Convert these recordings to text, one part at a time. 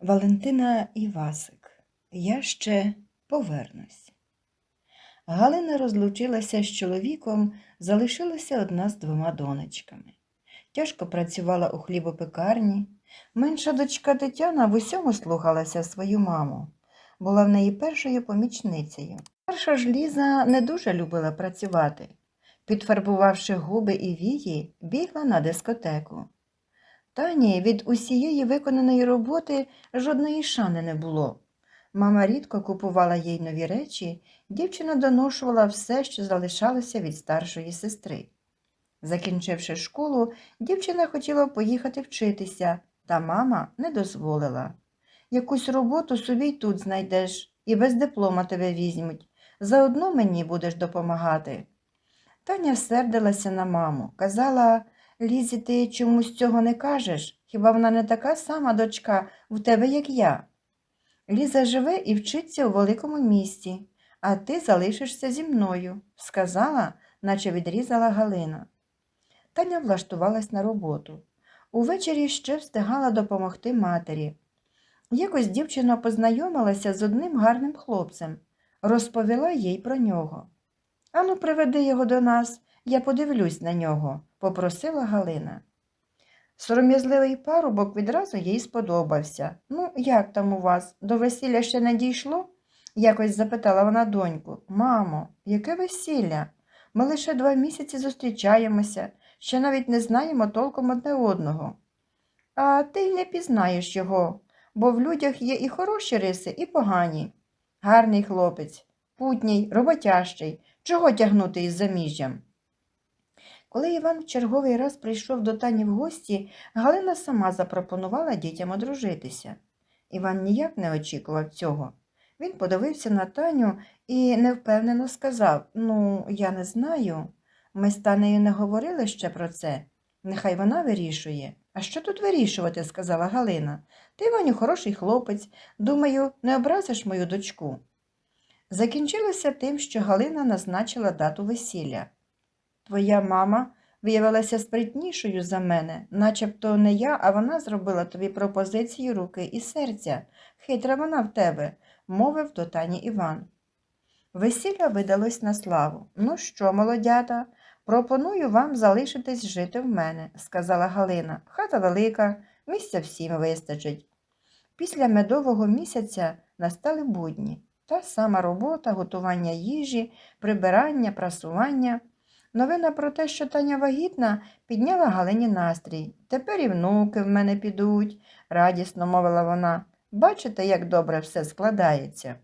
Валентина Івасик. Я ще повернусь. Галина розлучилася з чоловіком, залишилася одна з двома донечками. Тяжко працювала у хлібопекарні. Менша дочка Тетяна в усьому слухалася свою маму, була в неї першою помічницею. Перша ж Ліза не дуже любила працювати. Підфарбувавши губи і вії, бігла на дискотеку. Тані від усієї виконаної роботи жодної шани не було. Мама рідко купувала їй нові речі, дівчина доношувала все, що залишалося від старшої сестри. Закінчивши школу, дівчина хотіла поїхати вчитися, та мама не дозволила. Якусь роботу собі й тут знайдеш, і без диплома тебе візьмуть. Заодно мені будеш допомагати. Таня сердилася на маму, казала, Лізі, ти чомусь цього не кажеш? Хіба вона не така сама дочка в тебе, як я? Ліза живе і вчиться у великому місті, а ти залишишся зі мною, сказала, наче відрізала Галина. Таня влаштувалась на роботу. Увечері ще встигала допомогти матері. Якось дівчина познайомилася з одним гарним хлопцем, розповіла їй про нього. Ану, приведи його до нас, я подивлюсь на нього, попросила Галина. Сором'язливий парубок відразу їй сподобався. Ну, як там у вас? До весілля ще не дійшло? якось запитала вона доньку. Мамо, яке весілля? Ми лише два місяці зустрічаємося, ще навіть не знаємо толком одне одного. А ти й не пізнаєш його, бо в людях є і хороші риси, і погані. Гарний хлопець, путній, роботящий, чого тягнути із заміжжям? Коли Іван в черговий раз прийшов до Тані в гості, Галина сама запропонувала дітям одружитися. Іван ніяк не очікував цього. Він подивився на Таню і невпевнено сказав Ну, я не знаю. Ми з Танею не говорили ще про це. Нехай вона вирішує. А що тут вирішувати? сказала Галина. Ти, Ваню, хороший хлопець. Думаю, не образиш мою дочку. Закінчилося тим, що Галина назначила дату весілля. Твоя мама виявилася спритнішою за мене, начебто не я, а вона зробила тобі пропозицію руки і серця. Хитра вона в тебе, мовив до Тані Іван. Весілля видалось на славу. Ну що, молодята, пропоную вам залишитись жити в мене, сказала Галина. Хата велика, місця всім вистачить. Після медового місяця настали будні. Та сама робота, готування їжі, прибирання, прасування. Новина про те, що Таня вагітна, підняла Галині настрій. Тепер і внуки в мене підуть, радісно мовила вона. Бачите, як добре все складається.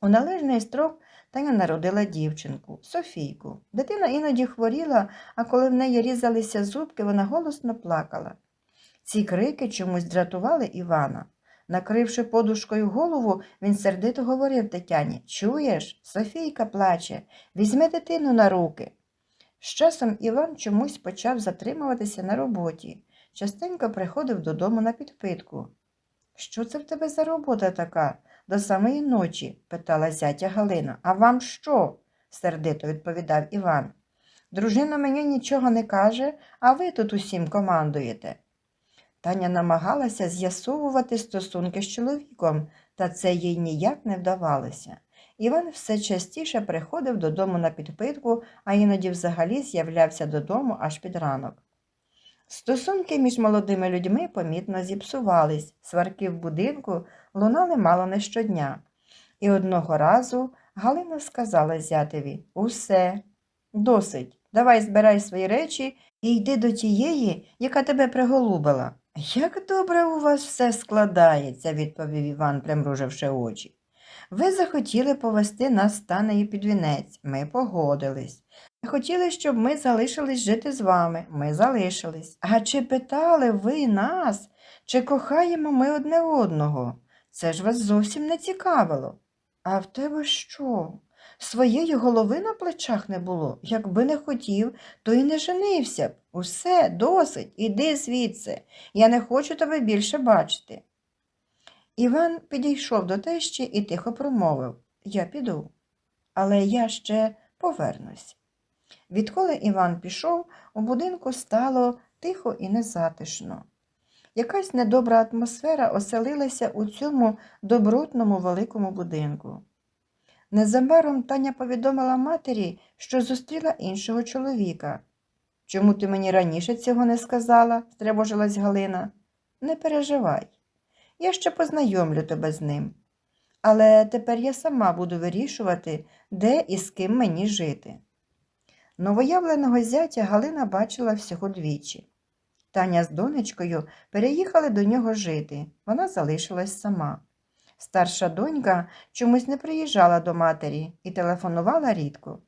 У належний строк Таня народила дівчинку, Софійку. Дитина іноді хворіла, а коли в неї різалися зубки, вона голосно плакала. Ці крики чомусь дратували Івана. Накривши подушкою голову, він сердито говорив Тетяні Чуєш, Софійка плаче, візьми дитину на руки. З часом Іван чомусь почав затримуватися на роботі, частенько приходив додому на підпитку. Що це в тебе за робота така? До самої ночі? питала зятя Галина. А вам що? сердито відповідав Іван. Дружина мені нічого не каже, а ви тут усім командуєте. Таня намагалася з'ясовувати стосунки з чоловіком, та це їй ніяк не вдавалося. Іван все частіше приходив додому на підпитку, а іноді взагалі з'являвся додому аж під ранок. Стосунки між молодими людьми помітно зіпсувались, сварки в будинку лунали мало не щодня. І одного разу Галина сказала зятеві Усе, досить, давай збирай свої речі і йди до тієї, яка тебе приголубила. Як добре у вас все складається, відповів Іван, примруживши очі. Ви захотіли повести нас з Танею під вінець. Ми погодились. Хотіли, щоб ми залишились жити з вами. Ми залишились. А чи питали ви нас, чи кохаємо ми одне одного? Це ж вас зовсім не цікавило. А в тебе що? Своєї голови на плечах не було. Якби не хотів, то й не женився б. Усе, досить, іди звідси. Я не хочу тебе більше бачити. Іван підійшов до тещі і тихо промовив Я піду, але я ще повернусь. Відколи Іван пішов, у будинку стало тихо і незатишно. Якась недобра атмосфера оселилася у цьому добротному великому будинку. Незабаром Таня повідомила матері, що зустріла іншого чоловіка. Чому ти мені раніше цього не сказала? стривожилась Галина. Не переживай. Я ще познайомлю тебе з ним. Але тепер я сама буду вирішувати, де і з ким мені жити. Новоявленого зятя Галина бачила всього двічі. Таня з донечкою переїхали до нього жити, вона залишилась сама. Старша донька чомусь не приїжджала до матері і телефонувала рідко.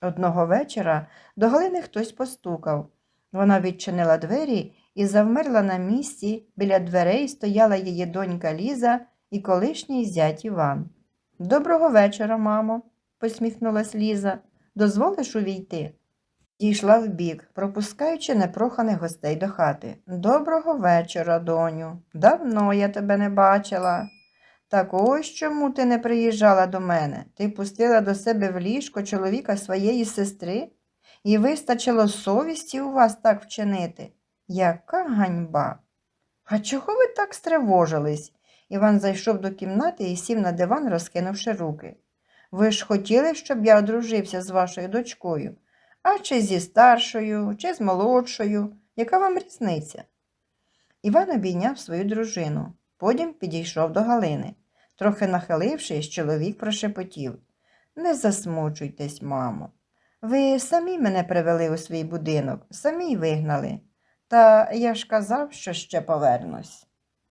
Одного вечора до Галини хтось постукав. Вона відчинила двері і завмерла на місці. Біля дверей стояла її донька Ліза і колишній зять Іван. Доброго вечора, мамо, посміхнулась Ліза. Дозволиш увійти? Дійшла вбік, пропускаючи непроханих гостей до хати. Доброго вечора, доню. Давно я тебе не бачила. Так ось чому ти не приїжджала до мене. Ти пустила до себе в ліжко чоловіка своєї сестри, і вистачило совісті у вас так вчинити. Яка ганьба. А чого ви так стривожились? Іван зайшов до кімнати і сів на диван, розкинувши руки. Ви ж хотіли, щоб я одружився з вашою дочкою, а чи зі старшою, чи з молодшою. Яка вам різниця? Іван обійняв свою дружину, потім підійшов до Галини. Трохи нахилившись, чоловік прошепотів Не засмучуйтесь, мамо. Ви самі мене привели у свій будинок, самі вигнали. Та я ж казав, що ще повернусь.